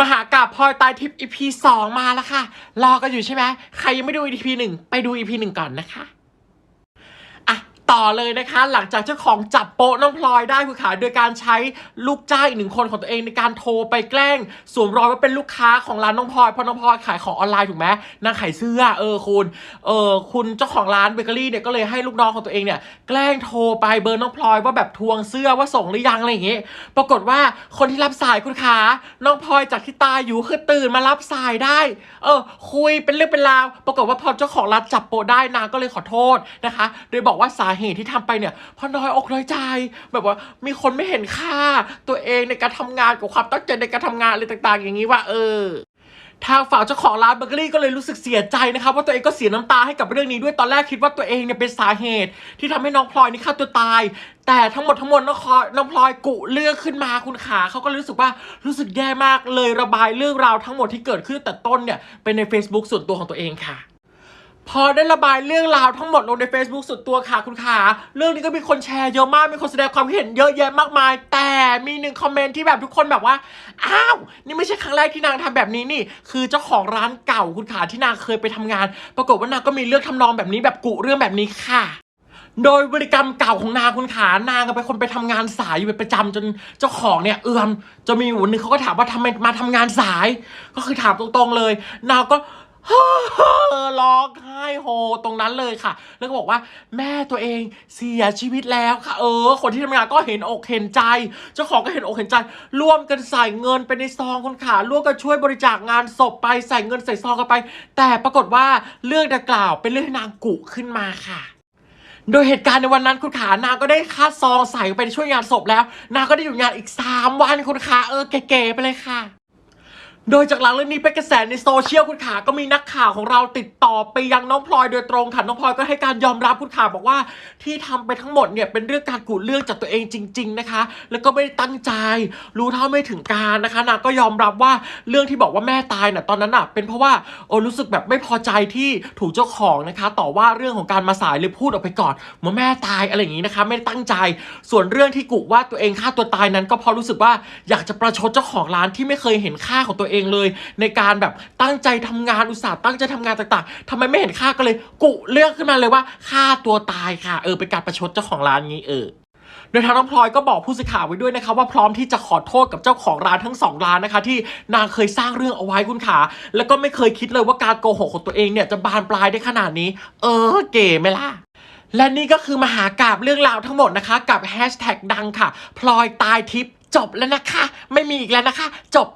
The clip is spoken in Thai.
มหากาบพลอยตายทิพย์ EP สองมาแล้วค่ะ รอกันอยู่ใช่ไหม ใครยังไม่ดู EP หนึ่งไปดู EP หนึ่งก่อนนะคะอะ ต่อเลยนะคะ หลังจากเจ้าของจับโป๊ะน้องพลอยได้คุณขาโดยการใช้ลูกจ้างอีกหนึ่งคนของตัวเองในการโทรไปแกล้งสวมรอยว่าเป็นลูกค้าของร้านน้องพลอยเพราะน้องพลอยขายของออนไลน์ถูกไหมนางขายเสื้อเออคุณเออคุณเจ้าของร้านเบเกอรี่เนี่ยก็เลยให้ลูกน้องของตัวเองเนี่ยแกล้งโทรไปเบอร์น้องพลอยว่าแบบทวงเสื้อว่าส่งหรือยังอะไรอย่างเงี้ ปรากฏว่าคนที่รับสายคุณขาน้องพลอยจากที่ตายอยู่คือตื่นมารับสายได้ เออ คุยเป็นเรื่องเป็นราว ปรากฏว่าพอเจ้าของร้านจับโปะได้นางก็เลยขอโทษนะคะ โดยบอกว่าสาเหเหตุที่ทำไปเนี่ยเพราะน้อยอกน้อยใจ แบบว่ามีคนไม่เห็นค่าตัวเองในการทำงานกับความตั้งใจในการทำงานอะไรต่าง ๆ อย่างนี้ว่าเออทางฝ่ายเจ้าของร้านเบเกอรี่ก็เลยรู้สึกเสียใจนะครับว่าตัวเองก็เสียน้ำตาให้กับเรื่องนี้ด้วยตอนแรกคิดว่าตัวเองเนี่ยเป็นสาเหตุ ที่ทำให้น้องพลอยนี่ฆ่าตัวตาย แต่ทั้งหมดทั้งมวลน้องพลอยน้องพลอยกุเรื่องขึ้นมาคุณขาเขาก็รู้สึกว่ารู้สึกแย่มากเลยระบายเรื่องราวทั้งหมดที่เกิดขึ้นแต่ต้นเนี่ยเป็นใน Facebook ส่วนตัวของตัวเองค่ะ พอได้ระบายเรื่องราวทั้งหมดลงใน Facebook ส่วนตัวค่ะคุณขาเรื่องนี้ก็มีคนแชร์เยอะมาก มีคนแสดงความคิดเห็นเยอะแยะมากมาย แต่มีหนึ่งคอมเมนต์ที่แบบทุกคนแบบว่า อ้าว นี่ไม่ใช่ครั้งแรกที่นางทำแบบนี้นี่ คือเจ้าของร้านเก่าคุณขาที่นางเคยไปทำงาน ปรากฏว่านางก็มีเรื่องทำนองแบบนี้แบบกุเรื่องแบบนี้ค่ะโดยบริกรรมเก่าของนางคุณขานางก็เป็นคนไปทำงานสายอยู่เป็นประจำจนเจ้าของเนี่ยเอือมจะมีอยู่วันหนึ่งเขาก็ถามว่าทำไมมาทำงานสาย ก็คือถามตรงๆเลย นางก็ ร้องไห้โฮตรงนั้นเลยค่ะ แล้วก็บอกว่า แม่ตัวเองเสียชีวิตแล้วค่ะ เออ คนที่ทำงานก็เห็นอกเห็นใจ เจ้าของก็เห็นอกเห็นใจ ร่วมกันใส่เงินไปในซองคนขาร่วมกันช่วยบริจาคงานศพไปใส่เงินใส่ซองกันไป แต่ปรากฏว่าเรื่องดังกล่าวเป็นเรื่องที่นางกุขึ้นมาค่ะโดยเหตุการณ์ในวันนั้นคุณขานางก็ได้ค่าซองใส่ไปช่วยงานศพแล้ว นางก็ได้อยู่งานอีก 3 วันคุณขาเออเก๋ๆไปเลยค่ะ โดยจากหลังเรื่องนี้เป็นกระแสในโซเชียลคุณขาก็มีนักข่าวของเราติดต่อไปยังน้องพลอยโดยตรงค่ะน้องพลอยก็ให้การยอมรับคุณขาบอกว่า ที่ทำไปทั้งหมดเนี่ยเป็นเรื่องการกุเรื่องจากตัวเองจริง ๆนะคะ แล้วก็ไม่ได้ตั้งใจ รู้เท่าไม่ถึงการนะคะนางก็ยอมรับว่าเรื่องที่บอกว่าแม่ตายน่ะตอนนั้นน่ะเป็นเพราะว่าโอ้รู้สึกแบบไม่พอใจที่ถูกเจ้าของนะคะ ต่อว่าเรื่องของการมาสายเลยพูดออกไปก่อนว่าแม่ตายอะไรอย่างนี้นะคะ ไม่ได้ตั้งใจ ส่วนเรื่องที่กุว่าตัวเองฆ่าตัวตายนั้น ก็เพราะรู้สึกว่าอยากจะประชดเจ้าของร้านที่ไม่เคยเห็นค่าของตัวเองเลย ในการแบบตั้งใจทำงานอุตสาห์ตั้งใจทำงานต่างๆทำไมไม่เห็นค่าก็เลย กุเรื่องขึ้นมาเลยว่าฆ่าตัวตายค่ะ เออเป็นการประชดเจ้าของร้านงี้เออโดยทางน้องพลอยก็บอกผู้สื่อข่าวไว้ด้วยนะคะว่าพร้อมที่จะขอโทษกับเจ้าของร้านทั้งสองร้านนะคะ ที่นางเคยสร้างเรื่องเอาไว้คุณขา แล้วก็ไม่เคยคิดเลยว่าการโกหกของตัวเองเนี่ยจะบานปลายได้ขนาดนี้ เออเก๋ไหมล่ะและนี่ก็คือมหากราบเรื่องราวทั้งหมดนะคะ กับแฮชแท็กดังค่ะ พลอยตายทิพย์จบแล้วนะคะ ไม่มีอีกแล้วนะคะ จบ